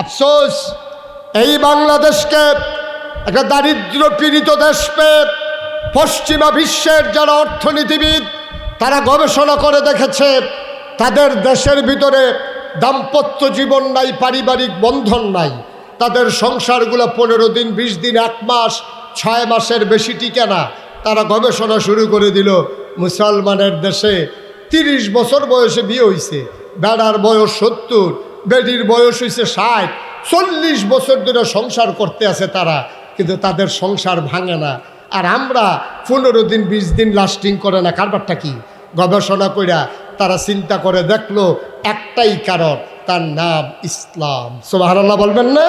আফসোস, এই বাংলাদেশকে একটা দারিদ্র পীড়িত দেশ পেয়ে পশ্চিমা বিশ্বের যারা অর্থনীতিবিদ, তারা গবেষণা করে দেখেছে, তাদের দেশের ভিতরে দাম্পত্য জীবন নাই, পারিবারিক বন্ধন নাই। তাদের সংসারগুলো পনেরো দিন, বিশ দিন, এক মাস, ছয় মাসের বেশি টিকে না। তারা গবেষণা শুরু করে দিল, মুসলমানের দেশে তিরিশ বছর বয়সে বিয়ে হইছে, বেড়ার বয়স সত্তর বেডির বয়স হয়েছে ষাট, চল্লিশ বছর ধরে সংসার করতে আছে তারা, কিন্তু তাদের সংসার ভাঙে না। আর আমরা পনেরো দিন, বিশ দিন লাস্টিং করে না, কারবারটা কি? গবেষণা কইরা তারা চিন্তা করে দেখল একটাই কারণ, তার নাম ইসলাম। সোবাহারাল্লাহ বলবেন না?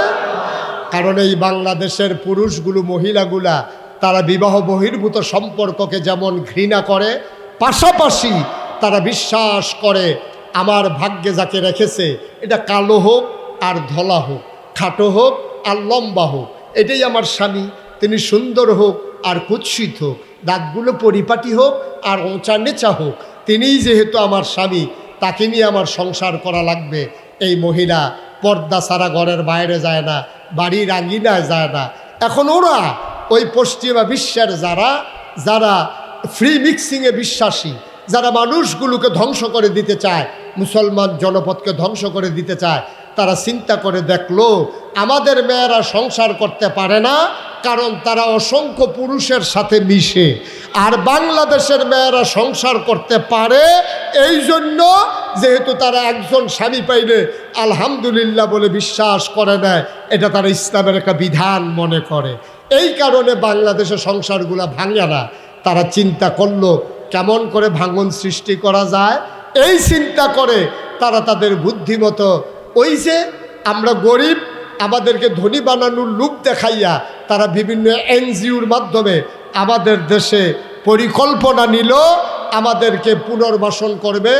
কারণ এই বাংলাদেশের পুরুষগুলো, মহিলাগুলা, তারা বিবাহ বহির্ভূত সম্পর্ককে যেমন ঘৃণা করে, পাশাপাশি তারা বিশ্বাস করে আমার ভাগ্যে যাকে রেখেছে, এটা কালো হোক আর ধলা হোক, খাটো হোক আর লম্বা হোক, এটাই আমার স্বামী। তিনি সুন্দর হোক আর কুৎসিত হোক, দাঁতগুলো পরিপাটি হোক আর ওঁচা নেচা হোক, তিনিই যেহেতু আমার স্বামী, তাকে নিয়ে আমার সংসার করা লাগবে। এই মহিলা পর্দা সারা ঘরের বাইরে যায় না বাড়ির আঙ্গিনায় যায় না। এখন ওরা ওই পশ্চিমা বিশ্বের যারা যারা ফ্রি মিক্সিংয়ে বিশ্বাসী যারা মানুষগুলোকে ধ্বংস করে দিতে চায়, মুসলমান জনপদকে ধ্বংস করে দিতে চায়, তারা চিন্তা করে দেখল, আমাদের মেয়েরা সংসার করতে পারে না, কারণ তারা অসংখ্য পুরুষের সাথে মিশে। আর বাংলাদেশের মেয়েরা সংসার করতে পারে এই জন্য যেহেতু তারা একজন স্বামী পাইলে আলহামদুলিল্লাহ বলে বিশ্বাস করে নেয় এটা তারা ইসলামের একটা বিধান মনে করে। এই কারণে বাংলাদেশের সংসারগুলো ভাঙে না। তারা চিন্তা করল কেমন করে ভাঙন সৃষ্টি করা যায়, এই চিন্তা করে তারা তাদের বুদ্ধিমতো ওই যে আমরা গরিব, আমাদেরকে ধনী বানানোর লুপ দেখাইয়া তারা বিভিন্ন এনজিওর মাধ্যমে আমাদের দেশে পরিকল্পনা নিল, আমাদেরকে পুনর্বাসন করবে,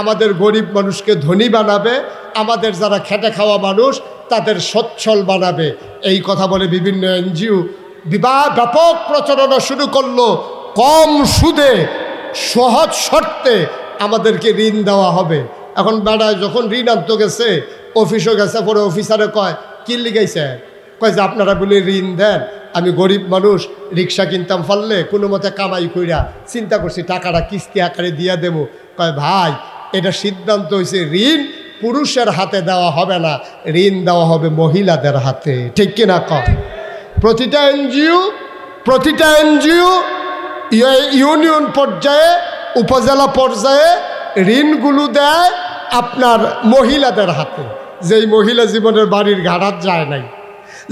আমাদের গরিব মানুষকে ধনী বানাবে, আমাদের যারা খেটে খাওয়া মানুষ তাদের সচ্ছল বানাবে। এই কথা বলে বিভিন্ন এনজিও বিবাহ ব্যাপক প্রচারণা শুরু করল। কম সুদে সহজ শর্তে আমাদেরকে ঋণ দেওয়া হবে। এখন বেড়ায় যখন ঋণ আনতে গেছে অফিসও গেছে, পরে অফিসারে কয়, কি লিগাইছে? কয় যে, আপনারা বলে ঋণ দেন, আমি গরিব মানুষ, রিক্সা কিনতাম ফললে কোনো মতে কামাই কইরা চিন্তা করছি, টাকাটা কিস্তি আকারে দিয়া দেব। কয়, ভাই, এটা সিদ্ধান্ত হয়েছে ঋণ পুরুষের হাতে দেওয়া হবে না, ঋণ দেওয়া হবে মহিলাদের হাতে। ঠিক কিনা কম প্রতিটা এনজিও প্রতিটা এনজিও ইউনিয়ন পর্যায়ে, উপজেলা পর্যায়ে ঋণগুলো দেয় আপনার মহিলাদের হাতে। যেই মহিলা জীবনের বাড়ির ঘাড়াত যায় নাই,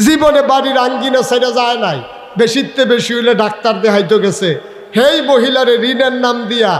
জীবনে বাড়ির আঙ্গিনা সেটা যায় নাই, বেশিতে বেশি হইলে ডাক্তার দেখাইতে গেছে, হেই মহিলারে ঋণের নাম দিয়া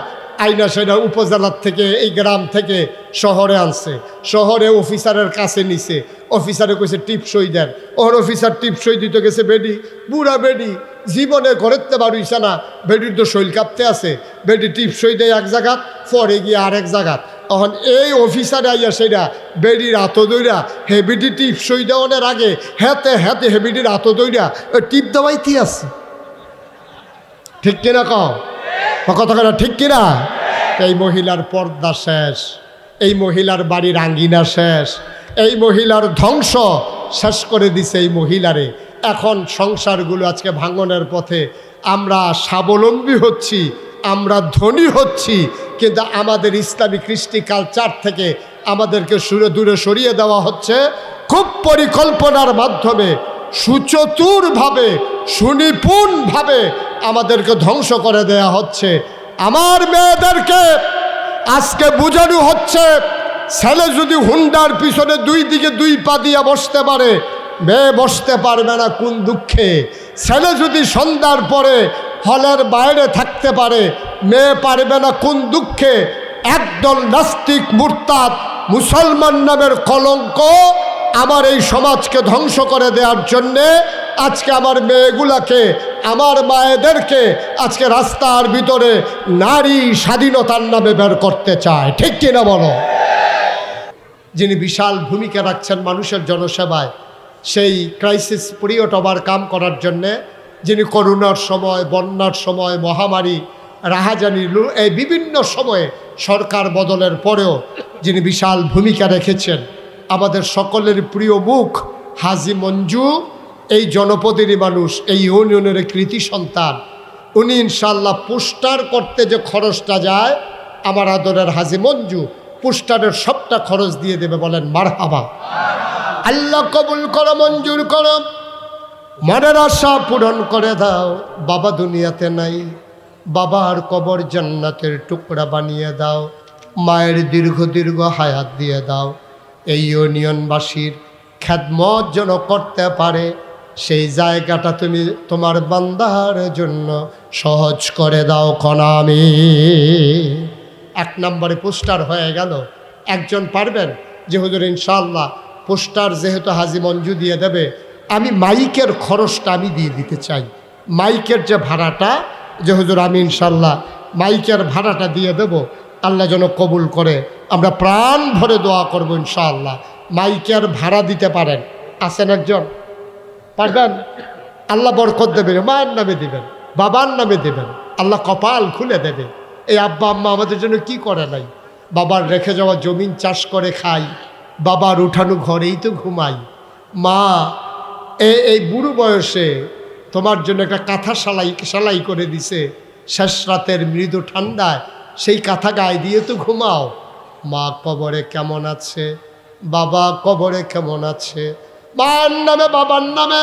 আইনা সেটা উপজেলার থেকে, এই গ্রাম থেকে শহরে আনছে। শহরে অফিসারের কাছে নিছে। অফিসারে কইছে, টিপসই দেন। ওর অফিসার টিপসই দিতে গেছে বেডি, বুড়া বেডি জীবনে ঘরেতে বাড়িছে না বেডির তো শৈল কাঁপতে আছে, বেডি টিপসই দেয় এক জায়গাত পরে গিয়ে আরেক জায়গাত তখন এই অফিসারে আইয়া সেটা বেডির আত দইরা হেবিডি টিপসই দেওয়ানোর আগে হেতে হেতে হেবিডির আত দইরা টিপ দেওয়াইতে আছে। ঠিক কিনা কম কথা কথা ঠিক কিনা? এই মহিলার পর্দা শেষ, এই মহিলার বাড়ির আঙ্গিনা শেষ, এই মহিলার ধ্বংস শেষ করে দিছে এই মহিলারে এখন সংসারগুলো আজকে ভাঙনের পথে। আমরা স্বাবলম্বী হচ্ছি, আমরা ধনী হচ্ছি, কিন্তু আমাদের ইসলামী কৃষ্টি কালচার থেকে আমাদেরকে সুরে দূরে সরিয়ে দেওয়া হচ্ছে খুব পরিকল্পনার মাধ্যমে, সুচতুরভাবে, সুনিপুণভাবে আমাদেরকে ধ্বংস করে দেয়া হচ্ছে। আমার মেয়েদেরকে আজকে বোঝানো হচ্ছে, ছেলে যদি হুন্ডার পিছনে দুই দিকে দুই পা দিয়ে বসতে পারে মেয়ে বসতে পারবে না কোন দুঃখে। ছেলে যদি সন্ধ্যার পরে হলের বাইরে থাকতে পারে, মেয়ে পারবে না কোন দুঃখে। একদল নাস্তিক মুরতাদ মুসলমান নামের কলঙ্ক আমার এই সমাজকে ধ্বংস করে দেওয়ার জন্যে আজকে আমার মেয়েগুলাকে, আমার মায়েদেরকে আজকে রাস্তার ভিতরে নারী স্বাধীনতার নামে বের করতে চায়। ঠিক কিনা বলো? যিনি বিশাল ভূমিকা রাখছেন মানুষের জনসেবায় সেই ক্রাইসিস পিরিয়ড ওভারকাম করার জন্যে যিনি করোনার সময়, বন্যার সময়, মহামারী, রাহাজানি এই বিভিন্ন সময়ে সরকার বদলের পরেও যিনি বিশাল ভূমিকা রেখেছেন, আমাদের সকলের প্রিয় মুখ হাজি মঞ্জু, এই জনপদেরই মানুষ, এই ইউনিয়নের কৃতি সন্তান। উনি ইনশাল্লাহ পোস্টার করতে যে খরচটা যায়, আমার আদরের হাজি মঞ্জু পোস্টারের সবটা খরচ দিয়ে দেবে বলেন মার হাবা আল্লাহ কবুল করো, মঞ্জুর করো। মনের আশা পূরণ করে দাও, বাবা দুনিয়াতে নাই। বাবার কবর জান্নাতের টুকরা বানিয়ে দাও, মায়ের দীর্ঘ দীর্ঘ হায়াত দিয়ে দাও। এই ইউনিয়নবাসীর খ্যাতমত যেন করতে পারে, সেই জায়গাটা তুমি তোমার বান্দার জন্য সহজ করে দাও কনামি এক নম্বরে পোস্টার হয়ে গেল। একজন পারবেন যে, হুজুর ইনশাল্লাহ পোস্টার যেহেতু হাজি মঞ্জু দিয়ে দেবে, আমি মাইকের খরচটা আমি দিয়ে দিতে চাই। মাইকের যে ভাড়াটা, যে হুজুর আমি ইনশাল্লাহ মাইকের ভাড়াটা দিয়ে দেব, আল্লাহ যেন কবুল করে। আমরা প্রাণ ভরে দোয়া করব ইনশাআল্লাহ। মাইকের ভাড়া দিতে পারেন। আছেন একজন? পারবেন? আল্লাহ বরকত দেবেন। মায়ের নামে দেবেন, বাবার নামে দেবেন। আল্লাহ কপাল খুলে দেবে। এই আব্বা আম্মা আমাদের জন্য কি করে নাই? বাবার রেখে যাওয়া জমিন চাষ করে খাই। বাবার উঠানো ঘরেই তো ঘুমাই। মা, এ, এই বুড়ো বয়সে তোমার জন্য একটা কাঁথা সালাই, সেলাই করে দিছে। শেষ রাতের মৃদু ঠান্ডায় সেই কাঁথা গায়ে দিয়ে তো ঘুমাও। মা, কবরে কেমন আছে? বাবা, কবরে কেমন আছে? মার নামে, বাবার নামে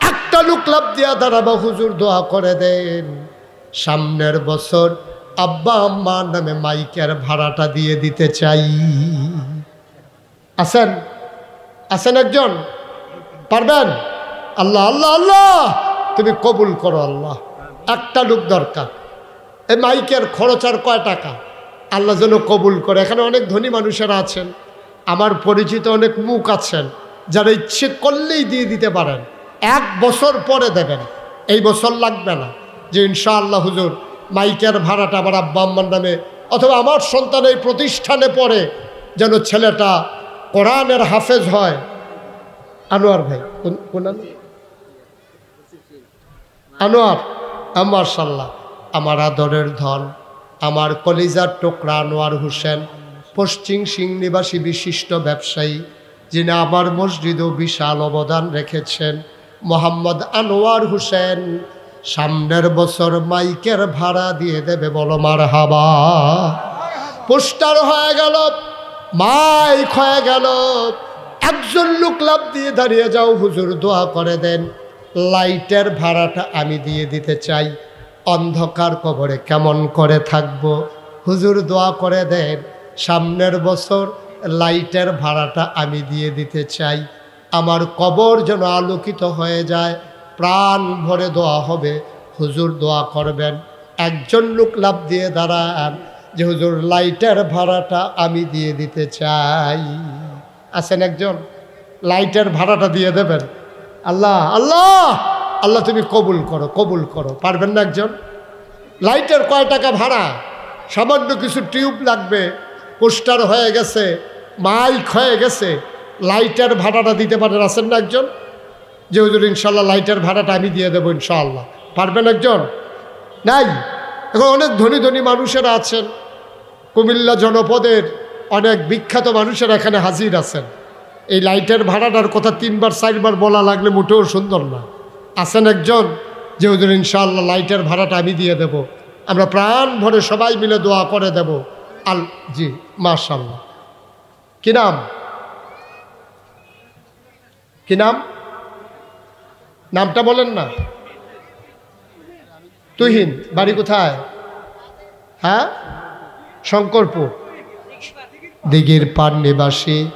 একটা লুক লাভ দিয়া দাঁড়াবা, হুজুর দোয়া করে দেন। সামনের বছর আব্বা, আম্মার নামে মাইকের ভাড়াটা দিয়ে দিতে চাই। আছেন? আছেন একজন? পারবেন? আল্লাহ আল্লাহ আল্লাহ! তুমি কবুল করো আল্লাহ। একটা লোক দরকার। এই মাইকের খরচ আর কয় টাকা? আল্লাহ যেন কবুল করে। এখানে অনেক ধনী মানুষেরা আছেন। আমার পরিচিত অনেক মুখ আছেন, যারা ইচ্ছে করলেই দিয়ে দিতে পারেন। এক বছর পরে দেবেন। এই বছর লাগবে না যে ইনশাআল্লাহ হুজুর, মাইকের ভাড়াটা আমার আব্বা আম্মার নামে অথবা আমার সন্তান এই প্রতিষ্ঠানে পড়ে যেন ছেলেটা কোরআনের হাফেজ হয়। আনোয়ার ভাই, কোন? আনোয়ার? আমার সাল্লাহ আমার আদরের ধন, আমার কলিজার টোকরা আনোয়ার হোসেন, পশ্চিম সিং নিবাসী বিশিষ্ট ব্যবসায়ী, যিনি আমার মসজিদও বিশাল অবদান রেখেছেন, মোহাম্মদ আনোয়ার হোসেন। সামনের বছর মাইকের ভাড়া দিয়ে দেবে বলো মার হাবা পোস্টার হয়ে গেল মাইক হয়ে গেল। একজন লোক লাভ দিয়ে দাঁড়িয়ে যাও, হুজুর দোয়া করে দেন। লাইটের ভাড়াটা আমি দিয়ে দিতে চাই। অন্ধকার কবরে কেমন করে থাকব? হুজুর দোয়া করে দেন। সামনের বছর লাইটের ভাড়াটা আমি দিয়ে দিতে চাই। আমার কবর যেন আলোকিত হয়ে যায়, প্রাণ ভরে দোয়া হবে। হুজুর দোয়া করবেন। একজন লোক লাভ দিয়ে দাঁড়ান। যে হুজুর লাইটের ভাড়াটা আমি দিয়ে দিতে চাই। আছেন একজন? লাইটের ভাড়াটা দিয়ে দেবেন। আল্লাহ আল্লাহ! আল্লাহ তুমি কবুল করো কবুল করো। পারবেন না একজন? লাইটের কয় টাকা ভাড়া? সামান্য কিছু টিউব লাগবে পোস্টার হয়ে গেছে মাইক হয়ে গেছে লাইটের ভাড়াটা দিতে পারেন, আছেন না একজন? যে হুজুর ইনশাল্লাহ লাইটের ভাড়াটা আমি দিয়ে দেবো, ইনশাআল্লাহ। পারবেন একজন? নাই? এখন অনেক ধনী ধনী মানুষেরা আছেন। কুমিল্লা জনপদের অনেক বিখ্যাত মানুষেরা এখানে হাজির আছেন। এই লাইটের ভাড়াটার কথা তিনবার, চারবার বলা লাগলে মোটেও সুন্দর না। আছেন একজন যে হুজুর ইনশাআল্লাহ লাইটের ভাড়াটা আমি দিয়ে দেব। আমরা প্রাণ ভরে সবাই মিলে দোয়া করে দেব। আল জি মাশাল্লাহ কি নাম? কি নাম? নামটা বলেন না। তুহিন, বাড়ি কোথায়? হ্যাঁ? শঙ্করপুর। দিঘির পার নিবাসী,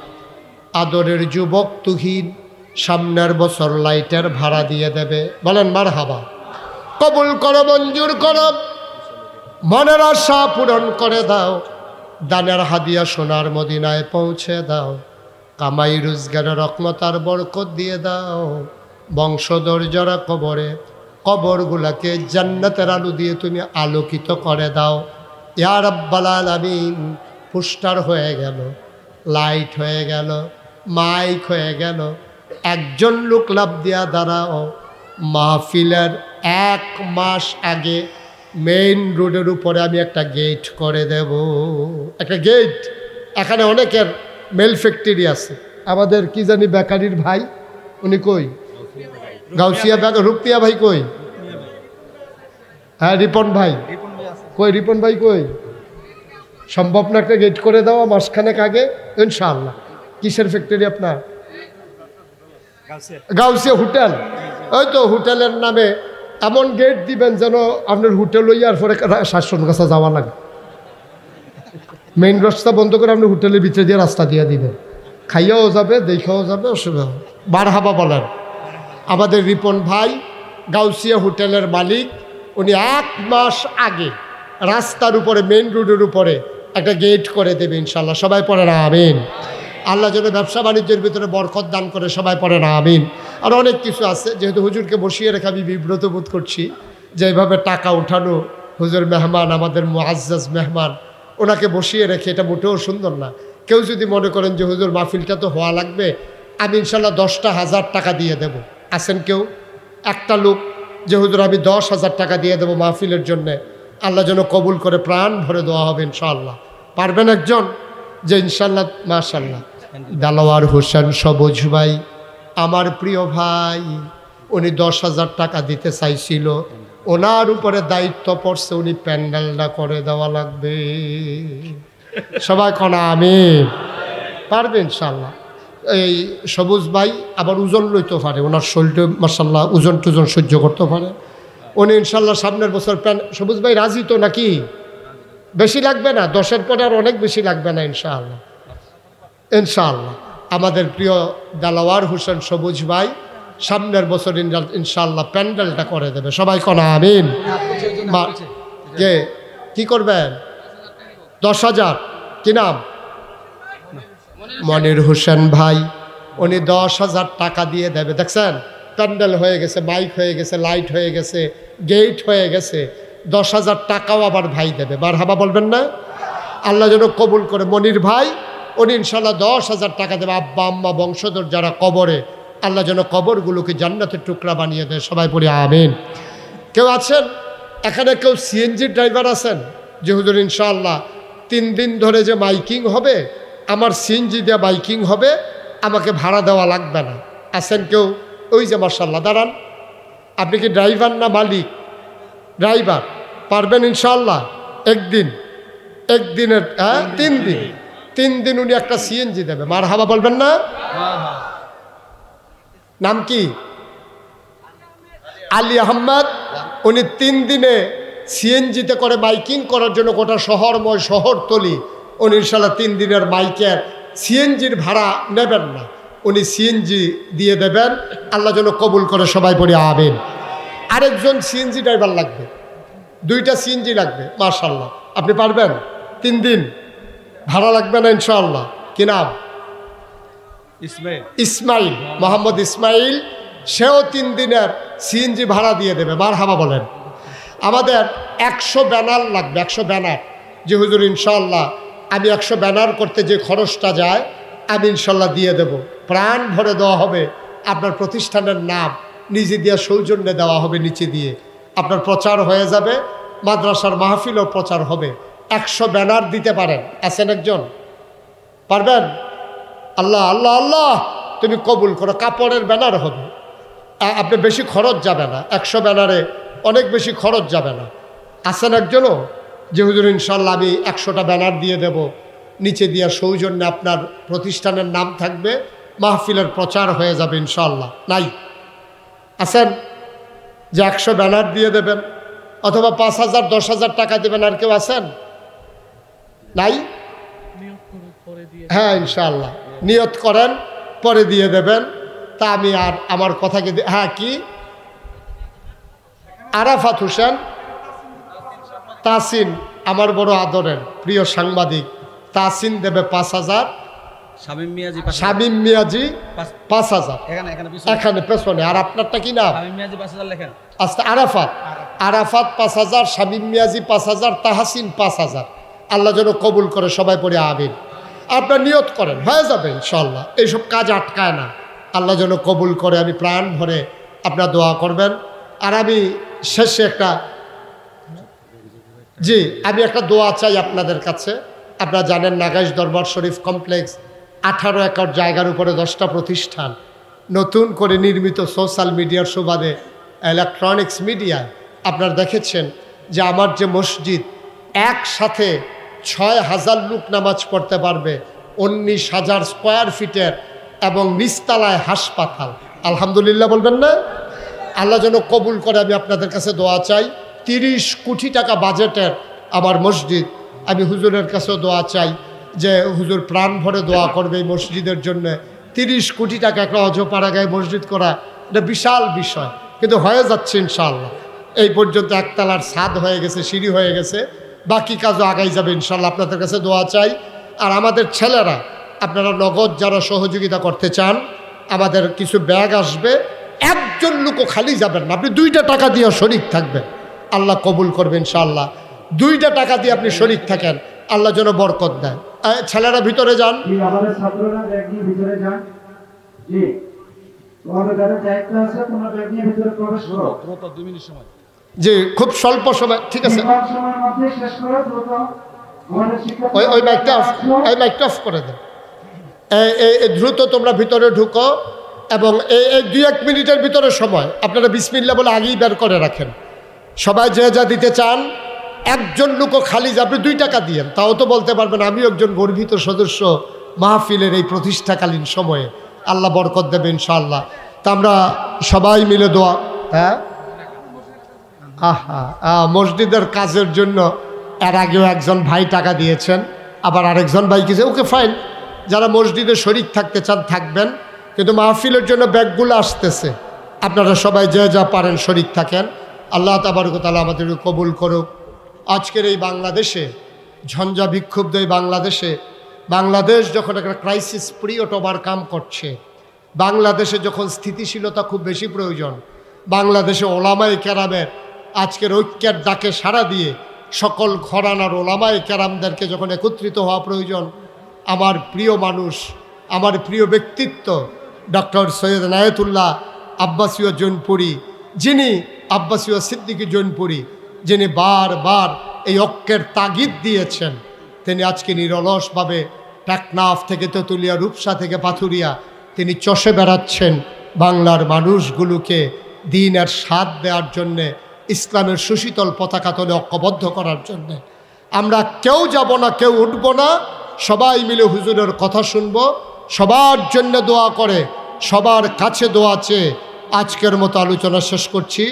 আদরের যুবক তুহিন সামনের বছর লাইটের ভাড়া দিয়ে দেবে। বলেন মার হাবা কবুল করো, মঞ্জুর করো। মনের আশা পূরণ করে দাও। দানের হাদিয়া সোনার মদিনায় পৌঁছে দাও। কামাই রোজগারের রকমতার বরকত দিয়ে দাও। বংশধর যারা কবরে কবরগুলাকে জান্নাতের আলো দিয়ে তুমি আলোকিত করে দাও। ইয়ার আব্বাল আলামিন, পোস্টার হয়ে গেল, লাইট হয়ে গেল, মাইক হয়ে গেল। একজন লোক লাভ দিয়া দাঁড়াও। মাহফিলের এক মাস আগে মেইন রোডের উপরে আমি একটা গেট করে দেব। একটা গেট? এখানে অনেকের মেল ফ্যাক্টরি আছে। আমাদের কি জানি বেকারির ভাই, উনি কই? গাউসিয়া বেকার রুপিয়া ভাই কই? হ্যাঁ রিপন ভাই। কই রিপন ভাই কই? সম্ভব না একটা গেট করে দেওয়া মাসখানেক আগে ইনশাআল্লাহ। কিসের ফ্যাক্টরি আপনার? গাউসিয়া হোটেল। ওই তো হোটেলের নামে এমন গেট দিবেন যেন আপনার হোটেল ইয়ার পরে শাসন কাছে যাওয়া লাগে। মেইন রাস্তা বন্ধ করে আপনি হোটেলের ভিতরে দিয়ে রাস্তা দিয়ে দিবেন। খাইয়াও যাবে দেখাও যাবে অসুবিধা। বার হাবা বলেন। আমাদের রিপন ভাই, গাউসিয়া হোটেলের মালিক, উনি এক মাস আগে রাস্তার উপরে মেন রোডের উপরে একটা গেট করে দেবে ইনশাল্লাহ। সবাই পড়ে না, আমিন। আল্লাহ যেন ব্যবসা বাণিজ্যের ভিতরে বরকত দান করে, সবাই পড়ে না, আমিন। আর অনেক কিছু আছে, যেহেতু হুজুরকে বসিয়ে রেখে আমি বিব্রত বোধ করছি যে এইভাবে টাকা উঠানো হুজুর মেহমান, আমাদের মুআজ্জাজ মেহমান, ওনাকে বসিয়ে রেখে, এটা মোটেও সুন্দর না। কেউ যদি মনে করেন যে, হুজুর, মাহফিলটা তো হওয়া লাগবে, আমি ইনশাল্লাহ দশটা হাজার টাকা দিয়ে দেব। আছেন কেউ? একটা লোক যে, হুজুর, আমি দশ হাজার টাকা দিয়ে দেবো মাহফিলের জন্যে। আল্লাহ যেন কবুল করে প্রাণ ভরে দেওয়া হবে ইনশাআল্লাহ। পারবেন একজন? যে ইনশাল্লাহ মাশাল্লাহ দালোয়ার হোসেন সবুজ ভাই, আমার প্রিয় ভাই, উনি দশ হাজার টাকা দিতে চাইছিল। ওনার উপরে দায়িত্ব পড়ছে, উনি প্যান্ডেলটা করে দেওয়া লাগবে। সবাই কনা আমি পারবে ইনশাল্লাহ এই সবুজ ভাই আবার ওজন লইতে পারে। ওনার শরীরটা মার্শাল্লাহ ওজন টুজন সহ্য করতে পারে। উনি ইনশাল্লাহ সামনের বছর প্যান সবুজ ভাই রাজি তো নাকি? বেশি লাগবে না, দশের পরে আর অনেক বেশি লাগবে না ইনশাআল্লাহ। ইনশাআল্লাহ। আমাদের প্রিয় দালাওয়ার হোসেন সবুজ ভাই সামনের বছর ইনশাল্লাহ প্যান্ডেলটা করে দেবে। সবাই কনা, আমিন। কে? কি করবেন? দশ হাজার। কি নাম? মনির হোসেন ভাই, উনি দশ হাজার টাকা দিয়ে দেবে। দেখছেন? প্যান্ডেল হয়ে গেছে, মাইক হয়ে গেছে, লাইট হয়ে গেছে, গেট হয়ে গেছে। দশ হাজার টাকাও আবার ভাই দেবে। বার হাবা বলবেন না? আল্লাহ যেন কবুল করে। মনির ভাই, উনি ইনশাল্লাহ দশ হাজার টাকা দেবে। আব্বা, আম্মা, বংশধর যারা কবরে, আল্লাহ যেন কবরগুলোকে জান্নাতের টুকরা বানিয়ে দেয়। সবাই পড়ে আমিন। কেউ আছেন? এখানে কেউ সিএনজি ড্রাইভার আছেন? যে হুজুর তিন দিন ধরে যে মাইকিং হবে আমার সিএনজি দিয়ে বাইকিং হবে আমাকে ভাড়া দেওয়া লাগবে না। আছেন কেউ? ওই যে মার্শাল্লাহ দাঁড়ান। আপনি কি ড্রাইভার না মালিক? ড্রাইভার পারবেন ইনশাআল্লাহ? একদিন একদিনের হ্যাঁ তিন দিন। তিন দিন। উনি একটা সিএনজি দেবে। মার হাবা বলবেন না? নাম কি? আলী আহম্মদ। উনি তিন দিনে সিএনজিতে করে বাইকিং করার জন্য গোটা শহরময় শহরতলি উনি ইনশাল্লাহ তিন দিনের মাইকের সিএনজির ভাড়া নেবেন না। উনি সিএনজি দিয়ে দেবেন। আল্লাহ যেন কবুল করে সবাই পড়ে আবেন আরেকজন সিএনজি ড্রাইভার লাগবে। দুইটা সিএনজি লাগবে মার্শাল্লাহ আপনি পারবেন? তিন দিন। ভাড়া লাগবে না ইনশাআল্লাহ। কি নাম? ইসমাইল। ইসমাইল মোহাম্মদ ইসমাইল। সেও তিন দিনের সিএনজি ভাড়া দিয়ে দেবে। মার হাবা বলেন। আমাদের একশো ব্যানার লাগবে একশো ব্যানার। যে হুজুর ইনশাল্লাহ আমি একশো ব্যানার করতে যে খরচটা যায়, আমি ইনশাল্লাহ দিয়ে দেব। প্রাণ ভরে দেওয়া হবে। আপনার প্রতিষ্ঠানের নাম নিজে দিয়ে সৌজন্যে দেওয়া হবে নিচে দিয়ে। আপনার প্রচার হয়ে যাবে, মাদ্রাসার মাহফিলও প্রচার হবে। একশো ব্যানার দিতে পারেন। আছেন একজন? পারবেন? আল্লাহ আল্লাহ আল্লাহ! তুমি কবুল করো, কাপড়ের ব্যানার হবে। আপনি বেশি খরচ যাবে না। একশো ব্যানারে অনেক বেশি খরচ যাবে না। আছেন একজনও? যে হুজুর ইনশাল্লাহ আমি একশোটা ব্যানার দিয়ে দেব। নিচে দিয়ে সৌজন্যে আপনার প্রতিষ্ঠানের নাম থাকবে। মাহফিলের প্রচার হয়ে যাবে ইনশাল্লাহ। নাই। আছেন? যে একশো ব্যানার দিয়ে দেবেন। অথবা পাঁচ হাজার, দশ হাজার টাকা দেবেন আর কেউ আছেন? নাই? হ্যাঁ ইনশাল্লাহ। নিয়ত করেন, পরে দিয়ে দেবেন। তা আমি আর আমার কথাকে হ্যাঁ কি? আরাফাত হোসেন। তাসিন আমার বড় আদরের প্রিয় সাংবাদিক। তাসিন দেবে পাঁচ হাজার। শামীম মিয়াজি পাঁচ- হাজার। এখানে পিছনে। আর আপনারটা কি নাম? লেখেন। আস্তে আরাফাত। আরাফাত পাঁচ হাজার শামিম মিয়াজি পাঁচ হাজার তাহাসিন পাঁচ হাজার। আল্লাহ যেন কবুল করে সবাই পড়ে আবিন আপনার নিয়ত করেন হয়ে যাবে ইনশাল্লাহ এইসব কাজ আটকায় না। আল্লাহ যেন কবুল করে আমি প্রাণ ভরে আপনার দোয়া করবেন। আর আমি শেষে একটা জি, আমি একটা দোয়া চাই আপনাদের কাছে। আপনারা জানেন নাগাইশ দরবার শরীফ কমপ্লেক্স, আঠারো একর জায়গার উপরে দশটা প্রতিষ্ঠান। নতুন করে নির্মিত সোশ্যাল মিডিয়ার সুবাদে ইলেকট্রনিক্স মিডিয়ায় আপনারা দেখেছেন যে আমার যে মসজিদ, একসাথে ছয় হাজার লোক নামাজ পড়তে পারবে, উনিশ হাজার স্কোয়ার ফিটের এবং নিস্তালায় হাসপাতাল। আলহামদুলিল্লাহ বলবেন না? আল্লাহ যেন কবুল করে, আমি আপনাদের কাছে দোয়া চাই। তিরিশ কোটি টাকা বাজেটের আমার মসজিদ। আমি হুজুরের কাছেও দোয়া চাই যে হুজুর প্রাণ ভরে দোয়া করবে এই মসজিদের জন্য। তিরিশ কোটি টাকা একটা অজপাড়া গায়ে মসজিদ করা, এটা বিশাল বিষয়। কিন্তু হয়ে যাচ্ছে ইনশাআল্লাহ। এই পর্যন্ত একতলার ছাদ হয়ে গেছে, সিঁড়ি হয়ে গেছে। বাকি কাজও আগাই যাবে ইনশাল্লাহ আপনাদের কাছে দোয়া চাই। আর আমাদের ছেলেরা, আপনারা নগদ যারা সহযোগিতা করতে চান, আমাদের কিছু ব্যাগ আসবে। একজন লোকও খালি যাবেন না। আপনি দুইটা টাকা দিয়ে শরিক থাকবেন। আল্লাহ কবুল করবেন ইনশাআল্লাহ। দুইটা টাকা দিয়ে আপনি শরিক থাকেন আল্লাহ যেন বরকত দেয়। ছেলেরা ভিতরে যান। জি। খুব স্বল্প সময় ঠিক আছে। ওই ওই মাইকটা অফ ওই মাইকটা অফ করে দেন। এই- এই এই দ্রুত তোমরা ভিতরে ঢুকো এবং এই এই দুই এক মিনিটের ভিতরে সময় আপনারা বিসমিল্লা বলে আগেই বের করে রাখেন। সবাই যে যা দিতে চান একজন লোকও খালি যাবে দুই টাকা দিয়েন তাও তো বলতে পারবেন আমি একজন গর্বিত সদস্য মাহফিলের এই প্রতিষ্ঠাকালীন সময়ে। আল্লাহ বরকত দেবে ইনশাআল্লাহ। তা আমরা সবাই মিলে দোয়া হ্যাঁ? আহ, মসজিদের কাজের জন্য এর আগেও একজন ভাই টাকা দিয়েছেন আবার আরেকজন ভাই কিছু ওকে ফাইন যারা মসজিদে শরিক থাকতে চান থাকবেন কিন্তু মাহফিলের জন্য ব্যাগগুলো আসতেছে। আপনারা সবাই যে যা পারেন শরিক থাকেন। আল্লাহ তাবারকতালা আমাদের কবুল করুক। আজকের এই বাংলাদেশে, ঝঞ্ঝা বিক্ষুব্ধ এই বাংলাদেশে, বাংলাদেশ যখন একটা ক্রাইসিস পিরিয়ড ওভারকাম করছে বাংলাদেশে যখন স্থিতিশীলতা খুব বেশি প্রয়োজন বাংলাদেশে ওলামাই ক্যারামের আজকের ঐক্যের ডাকে সাড়া দিয়ে সকল ঘরানার ওলামাই ক্যারামদেরকে যখন একত্রিত হওয়া প্রয়োজন, আমার প্রিয় মানুষ, আমার প্রিয় ব্যক্তিত্ব, ডক্টর সৈয়দ নায়তুল্লাহ আব্বাসীয় জৈনপুরী যিনি আব্বাসীয় সিদ্দিকী জৈনপুরী, যিনি বারবার এই ঐক্যের তাগিদ দিয়েছেন, তিনি আজকে নিরলসভাবে টেকনাফ থেকে তেঁতুলিয়া, রূপসা থেকে পাথুরিয়া, তিনি চষে বেড়াচ্ছেন বাংলার মানুষগুলোকে দিনের স্বাদ দেওয়ার জন্যে, ইসলামের সুশীতল পতাকা তলে ঐক্যবদ্ধ করার জন্যে। আমরা কেউ যাব না, কেউ উঠব না, সবাই মিলে হুজুরের কথা শুনব, সবার জন্য দোয়া করে, সবার কাছে দোয়া চেয়ে আজকের মতো আলোচনা শেষ করছি।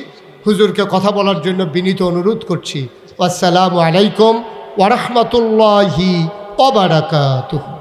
হুজুরকে কথা বলার জন্য বিনীত অনুরোধ করছি। আসসালামু আলাইকুম ওরহমতুল্লাহি ওবারাকাতুহু